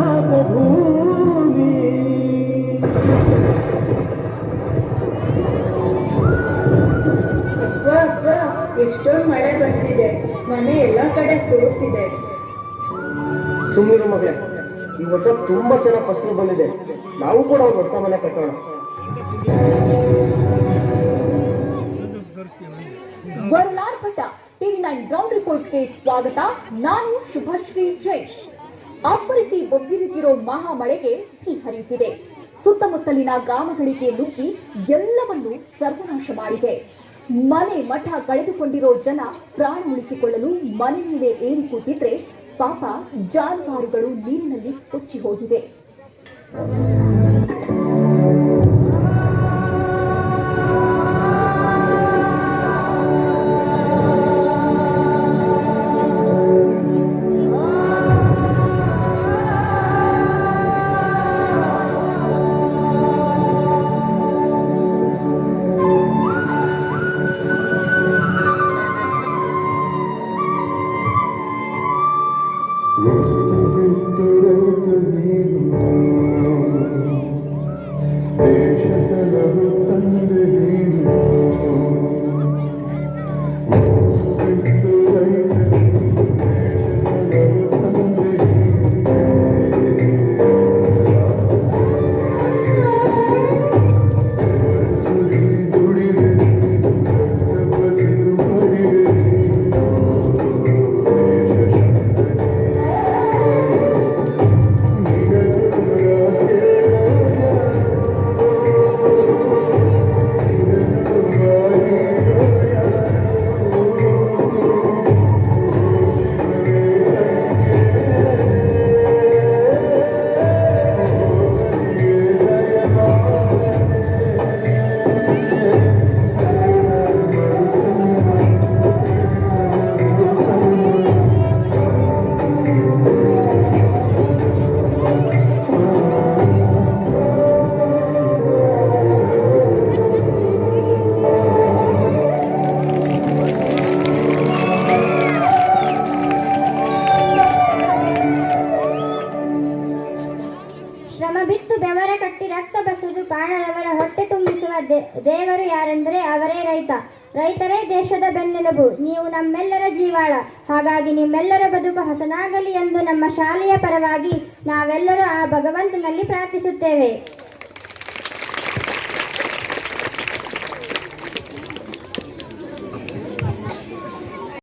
ಹಾಕೋ ಭೂಮಿ ಎಷ್ಟೊಂದು ಮಳೆ ಬರ್ತಿದೆ ಮನೆ ಎಲ್ಲ ಕಡೆ ಸುಡುತ್ತಿದೆ ಸುಮ್ಮನಿರು ಮಗಳೇ ಈ ವರ್ಷ ತುಂಬಾ ಚೆನ್ನಾಗಿ ಫಸಲು ಬಂದಿದೆ. ನಾವು ಕೂಡ ಒಂದು ಹೊಸ ಮನೆ ಕಟ್ಟೋಣ. ವರುಣಾರ್ಪಟ ಟಿವಿ ನೈನ್ ಗ್ರೌಂಡ್ ರಿಪೋರ್ಟ್ಗೆ ಸ್ವಾಗತ. ನಾನು ಶುಭಶ್ರೀ ಜೈನ್ ಅಪ್ಪರಿಸಿ ಬೊಬ್ಬಿರುತ್ತಿರೋ ಮಹಾಮಳೆಗೆ ಈ ಹರಿಯುತ್ತಿದೆ. ಸುತ್ತಮುತ್ತಲಿನ ಗ್ರಾಮಗಳಿಗೆ ನುಗ್ಗಿ ಎಲ್ಲವನ್ನು ಸರ್ವನಾಶ ಮಾಡಿದೆ. ಮನೆ ಮಠ ಕಳೆದುಕೊಂಡಿರೋ ಜನ ಪ್ರಾಣ ಉಳಿಸಿಕೊಳ್ಳಲು ಮನೆ ಮೇಲೆ ಏರಿ ಕೂತಿದ್ರೆ ಪಾಪ ಜಾನುವಾರುಗಳು ನೀರಿನಲ್ಲಿ ಕೊಚ್ಚಿ ಹೋಗಿವೆ ಶ್ರಮ ಬಿತ್ತು ಬೆವರ ಕಟ್ಟಿ ರಕ್ತ ಬಸದು ಕಾಣದವರ ಹೊಟ್ಟೆ ತುಂಬಿಸುವ ದೇವರು ಯಾರೆಂದರೆ ಅವರೇ ರೈತ. ರೈತರೇ ದೇಶದ ಬೆನ್ನೆಲುಬು. ನೀವು ನಮ್ಮೆಲ್ಲರ ಜೀವಾಳ. ಹಾಗಾಗಿ ನಿಮ್ಮೆಲ್ಲರ ಬದುಕು ಹಸನಾಗಲಿ ಎಂದು ನಮ್ಮ ಶಾಲೆಯ ಪರವಾಗಿ ನಾವೆಲ್ಲರೂ ಆ ಭಗವಂತನಲ್ಲಿ ಪ್ರಾರ್ಥಿಸುತ್ತೇವೆ.